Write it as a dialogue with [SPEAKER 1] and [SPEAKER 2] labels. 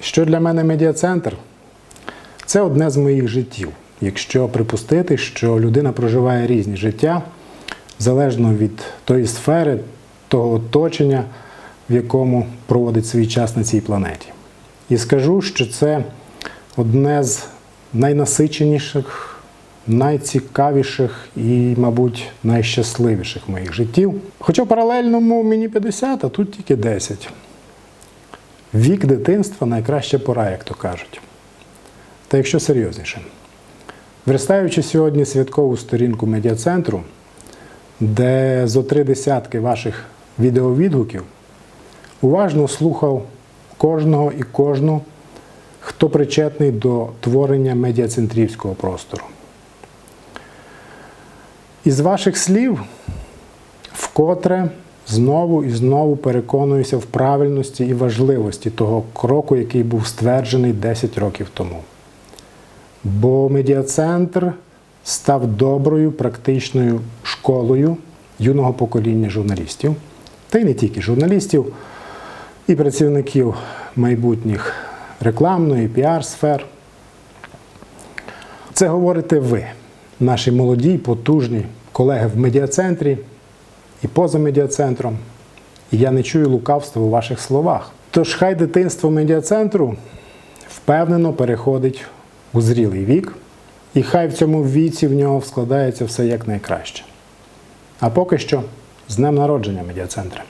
[SPEAKER 1] Що для мене медіа-центр? Це одне з моїх життів. Якщо припустити, що людина проживає різні життя, залежно від тої сфери, того оточення, в якому проводить свій час на цій планеті. І скажу, що це одне з найнасиченіших, найцікавіших і, мабуть, найщасливіших моїх життів. Хоча в паралельному мені 50, а тут тільки 10. Вік дитинства найкраща пора, як то кажуть. Та якщо серйозніше, верстаючи сьогодні святкову сторінку медіа-центру, де зо три десятки ваших відеовідгуків, уважно слухав кожного і кожну, хто причетний до творення медіацентрівського простору. Із ваших слів вкотре знову і знову переконуюся в правильності і важливості того кроку, який був стверджений 10 років тому. Бо медіацентр став доброю практичною школою юного покоління журналістів, та й не тільки журналістів, і працівників майбутніх рекламної, піар-сфер. Це говорите ви, наші молоді, потужні колеги в медіацентрі і поза медіацентром. І я не чую лукавства у ваших словах. Тож хай дитинство медіацентру впевнено переходить у зрілий вік, і хай в цьому віці в нього складається все якнайкраще. А поки що з днем народження медіацентра.